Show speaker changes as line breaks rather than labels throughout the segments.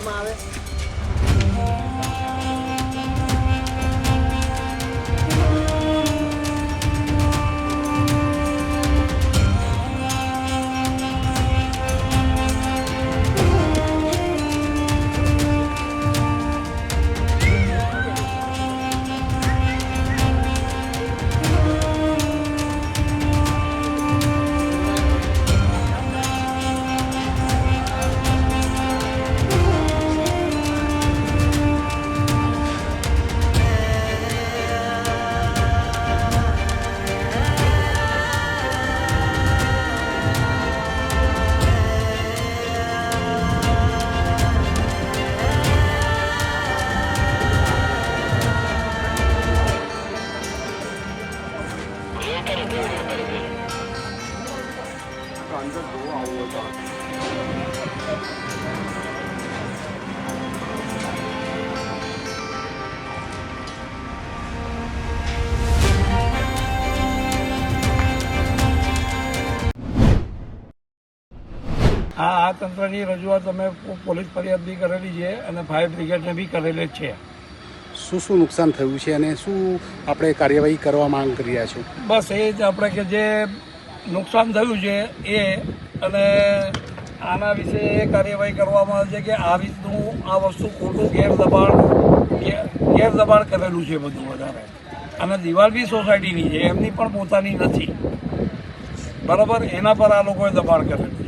ટીવીમાં આવે
આ આ તંત્રની રજૂઆત અમે પોલીસ ફરિયાદ બી કરેલી છે અને ફાયર બ્રિગેડને બી કરેલી જ છે.
શું શું નુકસાન થયું છે અને શું આપણે કાર્યવાહી કરવા માંગ કરી રહ્યા છો?
બસ એ જ આપણે કે જે નુકસાન થયું છે એ અને આના વિશે એ કાર્યવાહી કરવામાં આવે છે કે આ રીતનું આ વસ્તુ ખોટું ગેરદબાણ ગેર ગેરદબાણ કરેલું છે બધું વધારે. અને દિવાલ બી સોસાયટીની છે એમની પણ પોતાની નથી. બરાબર? એના પર આ લોકોએ દબાણ કરેલું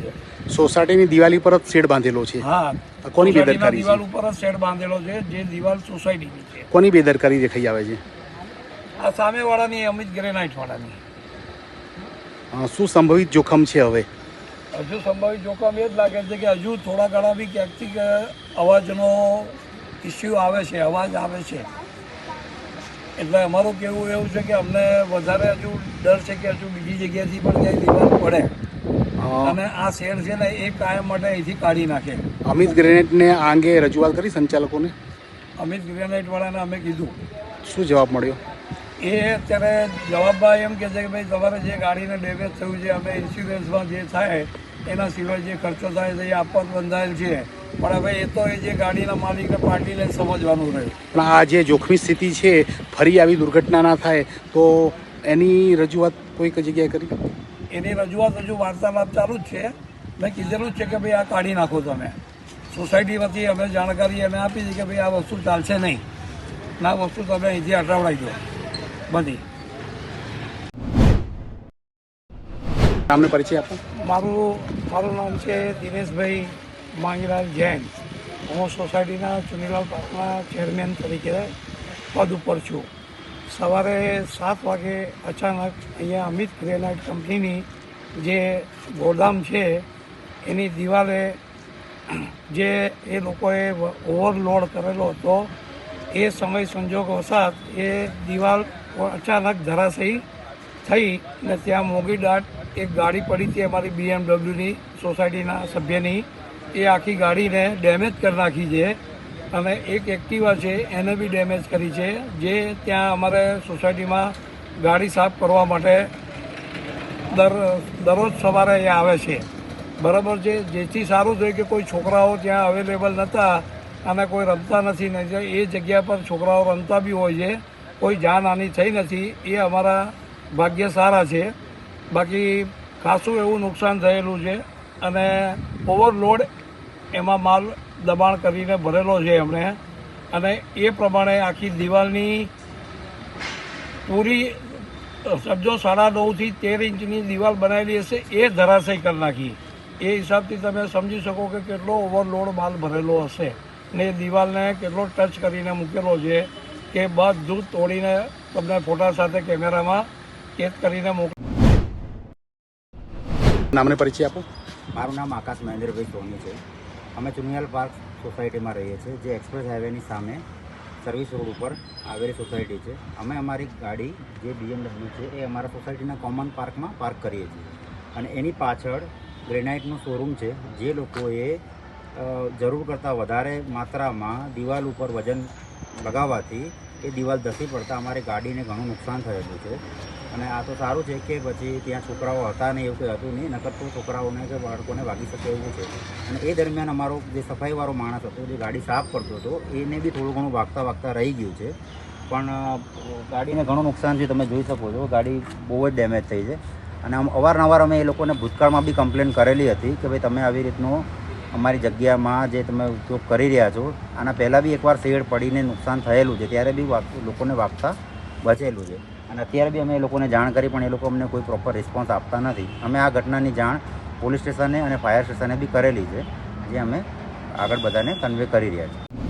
સોસાયટીની દિવાલી પર જ શેડ બાંધેલો છે.
હા.
કોની બેદરકારી
દિવાલ ઉપર જ શેડ બાંધેલો છે જે દિવાલ સોસાયટીની છે.
કોની બેદરકારી દેખાઈ આવે છે?
આ સામેવાળાની અમિત ગ્રેનાઇટ વાળાની
હા શું સંભવિત જોખમ છે હવે?
હજુ સંભવિત જોખમ એ જ લાગે છે કે હજુ થોડા ઘણા બી ક્યાંકથી અવાજનો ઇસ્યુ આવે છે અવાજ આવે છે. એટલે અમારું કેવું એવું છે કે અમને વધારે હજુ ડર છે કે હજુ બીજી જગ્યાએથી પણ ક્યાંય દિવાલ પડે. અને આ શેડ છે ને એ કાયમ માટે અહીંથી કાઢી નાખે.
અમિત ગ્રેનેટને આ અંગે રજૂઆત કરી સંચાલકોને?
અમિત ગ્રેનાઇટ વાળાને અમે કીધું.
શું જવાબ મળ્યો?
એ અત્યારે જવાબમાં એમ કહે છે કે ભાઈ તમારે જે ગાડીને ડેમેજ થયું છે અમે ઇન્સ્યોરન્સમાં જે થાય એના સિવાય જે ખર્ચો થાય છે એ આપવા બંધાયેલ છે. પણ હવે એ તો એ જે ગાડીના માલિકને પાર્ટીને સમજવાનું રહ્યું.
પણ આ જે જોખમી સ્થિતિ છે ફરી આવી દુર્ઘટના ના થાય તો એની રજૂઆત કોઈક જગ્યાએ કરી?
એની રજૂઆત હજુ વાર્તાલાપ ચાલુ જ છે. મેં કીધેલું જ છે કે ભાઈ આ કાઢી નાખો તમે. સોસાયટી વતી અમે જાણકારી અમે આપી દીધી કે ભાઈ આ વસ્તુ ચાલશે નહીં. ના વસ્તુ તમે અહીંથી હટાવડાવી દો. બધી.
નામને પરિચય આપો.
મારું મારું નામ છે દિનેશભાઈ માંગીલાલ જૈન. હું સોસાયટીના ચુનીલાલ પાર્કના ચેરમેન તરીકે પદ ઉપર છું. સવારે સાત વાગે અચાનક અહીંયા અમિત ગ્રેનાઇટ કંપનીની જે ગોદામ છે, એની દિવાલે જે એ લોકોએ ઓવરલોડ કરેલો હતો, એ સમય સંજોગ વસાત એ દિવાલ અચાનક ધરાશયી થઈ ને ત્યાં મોગી દાટ એક ગાડી પડી હતી અમારી બીએમડબ્લ્યુની સોસાયટીના સભ્યની, એ આખી ગાડીને ડેમેજ કરી નાખી છે. અને એક એક્ટિવા છે, એને બી ડેમેજ કરી છે, જે ત્યાં અમારે સોસાયટીમાં ગાડી સાફ કરવા માટે દર, દરરોજ સવારે અહીંયા આવે છે. બરાબર છે, જેથી સારું થયું કે કોઈ છોકરાઓ ત્યાં અવેલેબલ નહોતા અને કોઈ રમતા નથી, ને એ જગ્યા પર છોકરાઓ રમતા બી હોય છે, કોઈ જાનહાની થઈ નથી, એ અમારા ભાગ્ય સારા છે. બાકી ખાસું એવું નુકસાન થયેલું છે અને ઓવરલોડ એમાં માલ દબાણ કરીને ભરેલો છે એમણે. અને એ પ્રમાણે આખી દિવાલની પૂરી સમજો સાડા નવથી તેર ઇંચની દિવાલ બનાવેલી હશે એ ધરાશય કરી નાખી. એ હિસાબથી તમે સમજી શકો કે કેટલો ઓવરલોડ માલ ભરેલો હશે. ને એ દિવાલને કેટલો ટચ કરીને મૂકેલો છે કે બધું તોડીને તમને ફોટા સાથે કેમેરામાં કેદ કરીને મોક
નામને પરિચય આપો.
મારું નામ આકાશ મહેન્દ્રભાઈ સોની છે. અમે ચુનિયાલ પાર્ક સોસાયટીમાં રહીએ છીએ, જે એક્સપ્રેસ હાઈવેની સામે સર્વિસ રોડ ઉપર આવેલી સોસાયટી છે. અમે અમારી ગાડી, જે બીએમડબલ્યુ છે, એ અમારા સોસાયટીના કોમન પાર્કમાં પાર્ક કરીએ છીએ. અને એની પાછળ ગ્રેનાઇટનું શોરૂમ છે, જે લોકોએ જરૂર કરતાં વધારે માત્રામાં દિવાલ ઉપર વજન લગાવવાથી એ દિવાલ ધસી પડતા અમારી ગાડીને ઘણું નુકસાન થયેલું છે. અને આ તો સારું છે કે પછી ત્યાં છોકરાઓ હતા નહીં એવું કંઈ હતું નહીં, નકર તો છોકરાઓને કે બાળકોને વાગી શકે એવું છે. અને એ દરમિયાન અમારો જે સફાઈવાળો માણસ હતો, જે ગાડી સાફ કરતો હતો, એને બી થોડું ઘણું વાગતા વાગતા રહી ગયું છે. પણ ગાડીને ઘણું નુકસાન છે, તમે જોઈ શકો છો, ગાડી બહુ જ ડેમેજ થઈ છે. અને આમ અવારનવાર અમે એ લોકોને ભૂતકાળમાં બી કમ્પ્લેન કરેલી હતી કે ભાઈ તમે આવી રીતનું અમારી જગ્યામાં જે તમે ઉપયોગ કરી રહ્યા છો, આના પહેલાં બી એકવાર શેડ પડીને નુકસાન થયેલું છે, ત્યારે બી લોકોને વાગતા બચેલું છે. અને અત્યારે બી અમે એ લોકોને જાણ કરી પણ એ લોકો અમને કોઈ પ્રોપર રિસ્પોન્સ આપતા નથી. અમે આ ઘટનાની જાણ પોલીસ સ્ટેશને અને ફાયર સ્ટેશને બી કરેલી છે, જે અમે આગળ બધાને કન્વે કરી રહ્યા છીએ.